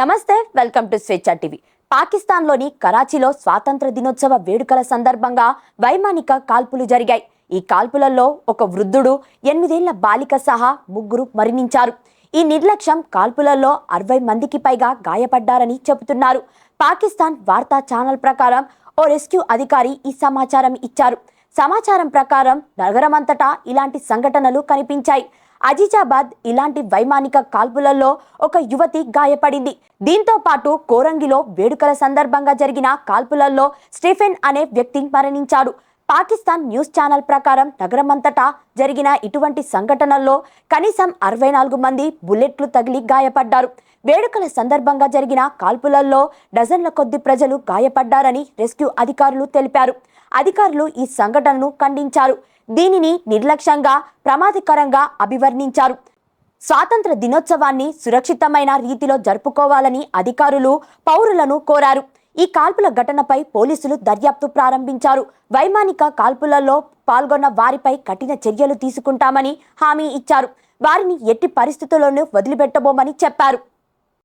నమస్తే welcome to స్వేచ్ఛ TV. పాకిస్తాన్లోని కరాచీలో స్వాతంత్ర దినోత్సవ వేడుకల సందర్భంగా వైమానిక కాల్పులు జరిగాయి. ఈ కాల్పులలో ఒక వృద్ధుడు ఎనిమిదేళ్ళ బాలిక సహా ముగ్గురు మరణించారు. ఈ నిర్లక్ష్యం కాల్పులలో అరవై మందికి పైగా గాయపడ్డారని చెబుతున్నారు. పాకిస్తాన్ వార్తా ఛానల్ ప్రకారం ఓ రెస్క్యూ అధికారి ఈ సమాచారం ఇచ్చారు. సమాచారం ప్రకారం నగరమంతటా ఇలాంటి సంఘటనలు కనిపించాయి. అజీజాబాద్ ఇలాంటి వైమానిక కాల్పులలో ఒక యువతి గాయపడింది. దీంతో పాటు కోరంగిలో వేడుకల సందర్భంగా జరిగిన కాల్పులలో స్టీఫెన్ అనే వ్యక్తి మరణించాడు. పాకిస్తాన్ న్యూస్ ఛానల్ ప్రకారం నగరమంతటా జరిగిన ఇటువంటి సంఘటనల్లో కనీసం అరవై నాలుగు మంది బుల్లెట్లు తగిలి గాయపడ్డారు. వేడుకల సందర్భంగా జరిగిన కాల్పులలో డజన్ల కొద్ది ప్రజలు గాయపడ్డారని రెస్క్యూ అధికారులు తెలిపారు. అధికారులు ఈ సంఘటనను ఖండించారు. దీనిని నిర్లక్ష్యంగా ప్రమాదకరంగా అభివర్ణించారు. స్వాతంత్ర దినోత్సవాన్ని సురక్షితమైన రీతిలో జరుపుకోవాలని అధికారులు పౌరులను కోరారు. ఈ కాల్పుల ఘటనపై పోలీసులు దర్యాప్తు ప్రారంభించారు. వైమానిక కాల్పులలో పాల్గొన్న వారిపై కఠిన చర్యలు తీసుకుంటామని హామీ ఇచ్చారు. వారిని ఎట్టి పరిస్థితుల్లోనూ వదిలిపెట్టబోమని చెప్పారు.